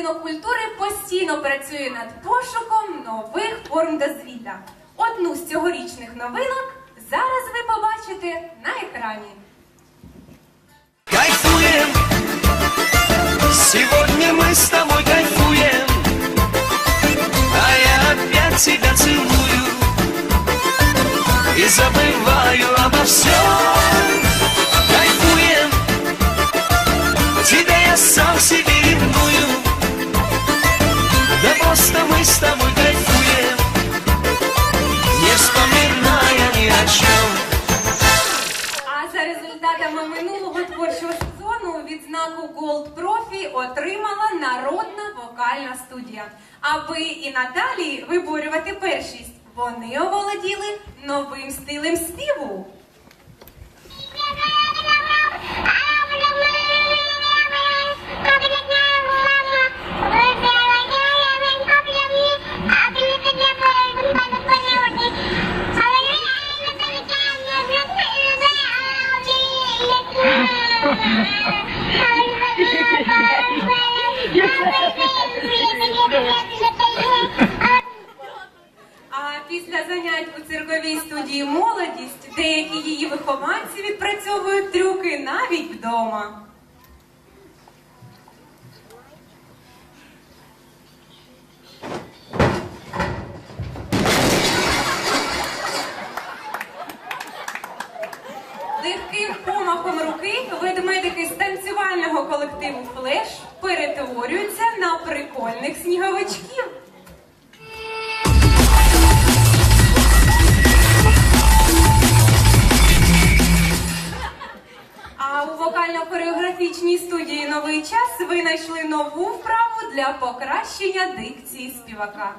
будинок культури постійно працює над пошуком нових форм дозвілля. Одну з цьогорічних новинок зараз ви побачите на екрані. Кайфуем, сегодня мы с тобой кайфуем, а я опять тебя целую и забываю обо всем. Кайфуем, тебя я сам себе результатами минулого творчого сезону відзнаку Gold Profi отримала народна вокальна студія. Аби і надалі виборювати першість, вони оволоділи новим стилем співу. А після занять у цирковій студії молодість деякі її вихованці відпрацьовують трюки навіть вдома. Помахом руки ведмедики з танцювального колективу Флеш перетворюються на прикольних сніговичків. А у вокально-хореографічній студії Новий час винайшли нову вправу для покращення дикції співака.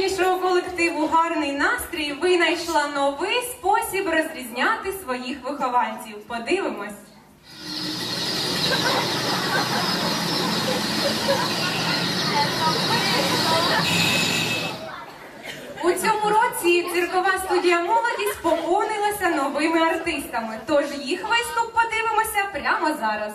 Найчисельнішого колективу Гарний настрій винайшла новий спосіб розрізняти своїх вихованців. Подивимось. У цьому році циркова студія молодість поповнилася новими артистами. Тож їх виступ подивимося прямо зараз.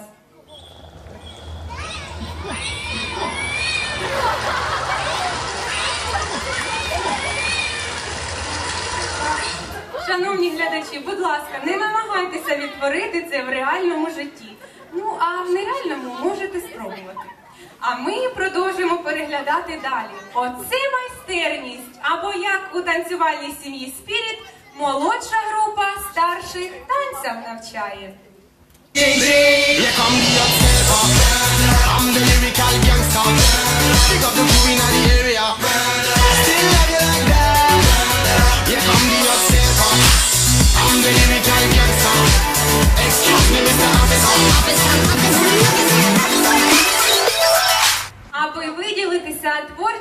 Шановні глядачі, будь ласка, не намагайтеся відтворити це в реальному житті. Ну, а в нереальному можете спробувати. А ми продовжуємо переглядати далі. Оце майстерність, або як у танцювальній сім'ї Спіріт, молодша група старших танцям навчає.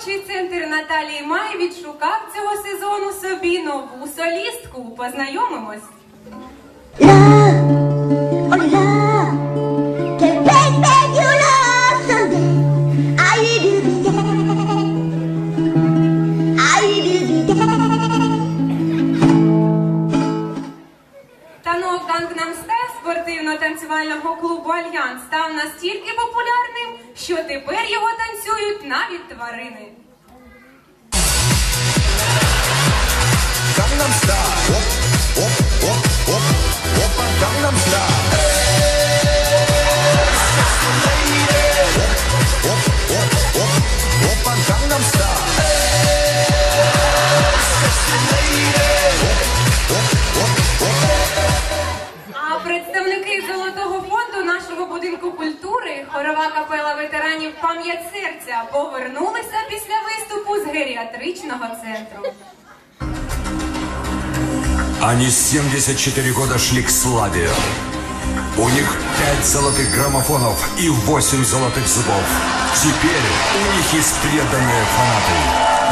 Творчий центр Наталії Май відшукав цього сезону собі нову солістку. Познайомимось. Gangnam Style спортивно-танцювального клубу Альянс став настільки популярним, що тепер його танцюють навіть тварини. представники Золотого фонду нашого будинку культури, хорова капела ветеранів Пам'ять серця повернулися після виступу з геріатричного центру. Они 74 года шли к славе. У них 5 золотых граммофонов и 8 золотых зубов. Теперь у них есть преданные фанаты.